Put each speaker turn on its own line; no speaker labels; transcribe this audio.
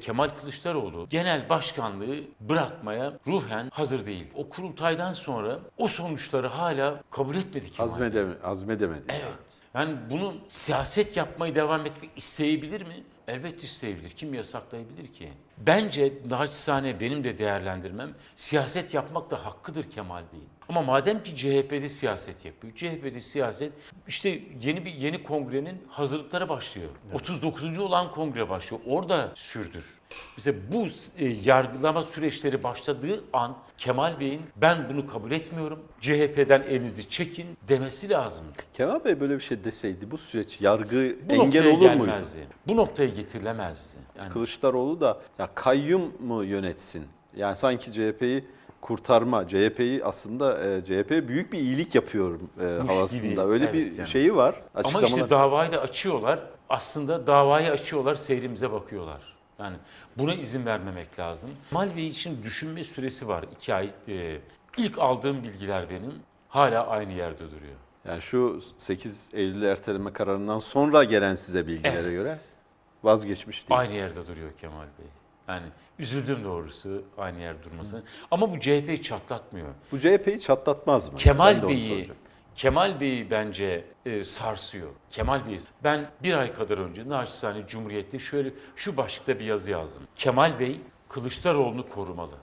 Kemal Kılıçdaroğlu genel başkanlığı bırakmaya ruhen hazır değil. O kurultaydan sonra o sonuçları hala kabul etmedi Kemal.
Azmedeme, azmedemedi.
Evet. Yani bunu siyaset yapmayı devam etmek isteyebilir mi? Elbette isteyebilir. Kim yasaklayabilir ki? Bence naçizane benim de değerlendirmem siyaset yapmak da hakkıdır Kemal Bey'in. Ama madem ki CHP'de siyaset yapıyor, CHP'de siyaset işte yeni bir yeni kongrenin hazırlıkları başlıyor. 39. olan kongre başlıyor. Orada sürdür. Mesela bu e, yargılama süreçleri başladığı an Kemal Bey'in ben bunu kabul etmiyorum, CHP'den elinizi çekin demesi lazım.
Kemal Bey böyle bir şey deseydi bu süreç yargı
Bu
engel olur muydu?
gelmezdi. Bu noktaya getirilemezdi. Yani
Kılıçdaroğlu da ya kayyum mu yönetsin? Yani sanki CHP'yi kurtarma, CHP'yi aslında e, CHP büyük bir iyilik yapıyor e,
Muş
havasında.
gibi,
Öyle
evet
bir
yani.
şeyi var.
Ama işte davayı da açıyorlar. Aslında davayı açıyorlar, seyrimize bakıyorlar. Yani buna izin vermemek lazım. Kemal Bey için düşünme süresi var. iki ay. Ee, ilk aldığım bilgiler benim hala aynı yerde duruyor.
Yani şu 8 Eylül erteleme kararından sonra gelen size bilgilere
Evet.
göre vazgeçmiş değil.
Aynı yerde duruyor Kemal Bey. Yani üzüldüm doğrusu aynı yer durmasına. Ama bu CHP'yi çatlatmıyor.
Bu CHP'yi çatlatmaz mı?
Kemal Bey'i. Kemal Bey'i bence e, sarsıyor. Kemal Bey ben bir ay kadar önce naçizane Cumhuriyet'te şöyle şu başlıkta bir yazı yazdım. Kemal Bey Kılıçdaroğlu'nu korumalı.